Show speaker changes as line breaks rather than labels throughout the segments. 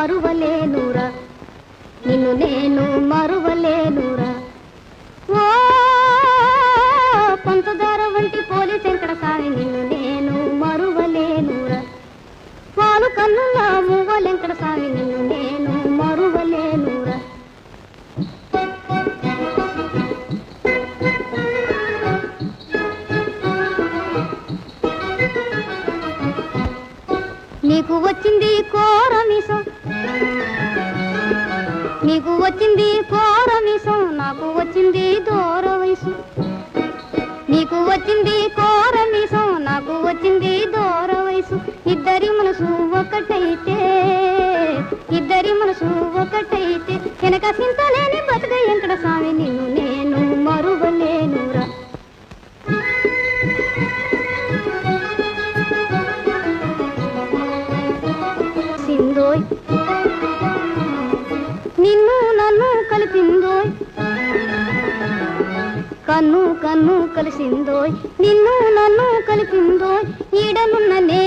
మరువలేనురా. నిన్ను నేను మరువలేనురా. ఓ పంచదార వంటి పోలి శంకర సాయి నిన్ను నేను మరువలేనురా. పాలు కన్నుల మువ్వలెంకట సాయి నిన్ను నేను మరువలేనురా. నీకు వచ్చింది కోరమిసం. నీకు వచ్చింది కోరమిసం నాకు వచ్చింది దూర వయసు నీకు వచ్చింది కోరమిసం నాకు వచ్చింది దూర వయసు ఇద్దరి మనసు ఒకటైతే ఇద్దరి మనసు ఒకటైతే. వెనక సింతలేని బతుక ఎంకట స్వామి నిన్ను నేను మరువలేనురా. సిందోయ్ నన్ను కన్ను కలిసిందోయ్ నిన్ను నన్ను కలిపిందోయ్ ఈడనున్న నే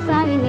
మువ్వలెంకట